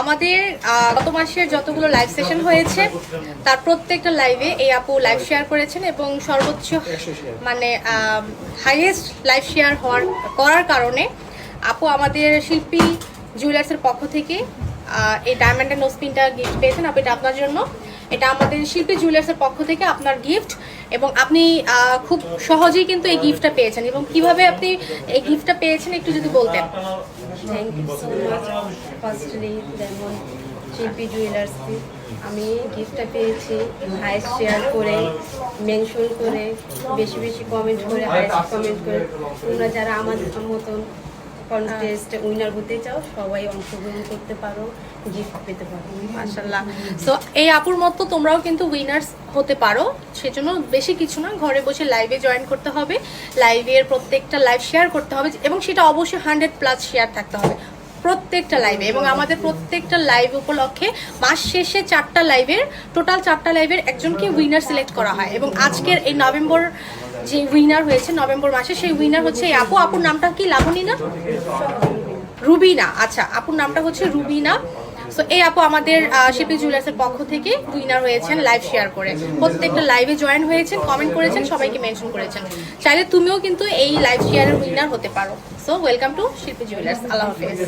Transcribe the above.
আমাদের গত মাসের যতগুলো লাইভ সেশন হয়েছে, তার প্রত্যেকটা লাইভে এই আপু লাইভ শেয়ার করেছেন এবং সর্বোচ্চ মানে হাইয়েস্ট লাইভ শেয়ার হওয়ার, করার কারণে আপু আমাদের শিল্পী জুয়েলার্সের পক্ষ থেকে এই ডায়মন্ড অ্যান্ড নোসপিনটা গিফট পেয়েছেন। আপু, এটা আপনার জন্য। এটা আমাদের শিল্পী জুয়েলার্সের পক্ষ থেকে আপনার গিফট এবং আপনি খুব সহজেই কিন্তু এই গিফটটা পেয়েছেন। এবং কীভাবে আপনি এই গিফটটা পেয়েছেন একটু যদি বলতেন। Thank you so much firstly যেমন শিল্পী জুয়েলার্স, আমি গিফটটা পেয়েছি হাইস্ট শেয়ার করে মেনশন করে, বেশি বেশি কমেন্ট করে হাইস্ট কমেন্ট করে। তোমরা যারা আমাদের মতন কন্টেস্ট উইনার হতে চাও, সবাই অংশগ্রহণ করতে পারো গিফট পেতে পারো। মাশাল্লাহ সো এই আপুর মতো তোমরাও কিন্তু উইনার্স হতে পারো। সেজন্য বেশি কিছু না, ঘরে বসে লাইভে জয়েন করতে হবে। লাইভের প্রত্যেকটা লাইভ শেয়ার করতে হবে। এবং সেটা অবশ্যই হান্ড্রেড প্লাস শেয়ার থাকতে হবে। প্রত্যেকটা লাইভে এবং আমাদের প্রত্যেকটা লাইভ উপলক্ষে মাস শেষে চারটা লাইভের টোটাল চারটা লাইভের একজনকে উইনার সিলেক্ট করা হয়। এবং আজকের এই নভেম্বর যে উইনার হয়েছে নভেম্বর মাসে, সেই উইনার হচ্ছে আপু। আপুর নামটা কি? লাবণী না? রুবিনা। আচ্ছা আপুর নামটা হচ্ছে রুবিনা। সো এই আপু আমাদের শিল্পী জুয়েলার্সের পক্ষ থেকে উইনার হয়েছেন লাইভ শেয়ার করে। প্রত্যেকটা লাইভে জয়েন হয়েছেন কমেন্ট করেছেন, সবাইকে মেনশন করেছেন। চাইলে তুমিও কিন্তু এই লাইভ শেয়ারের উইনার হতে পারো। So welcome to Shilpi jewellers. আল্লাহ হাফেজ।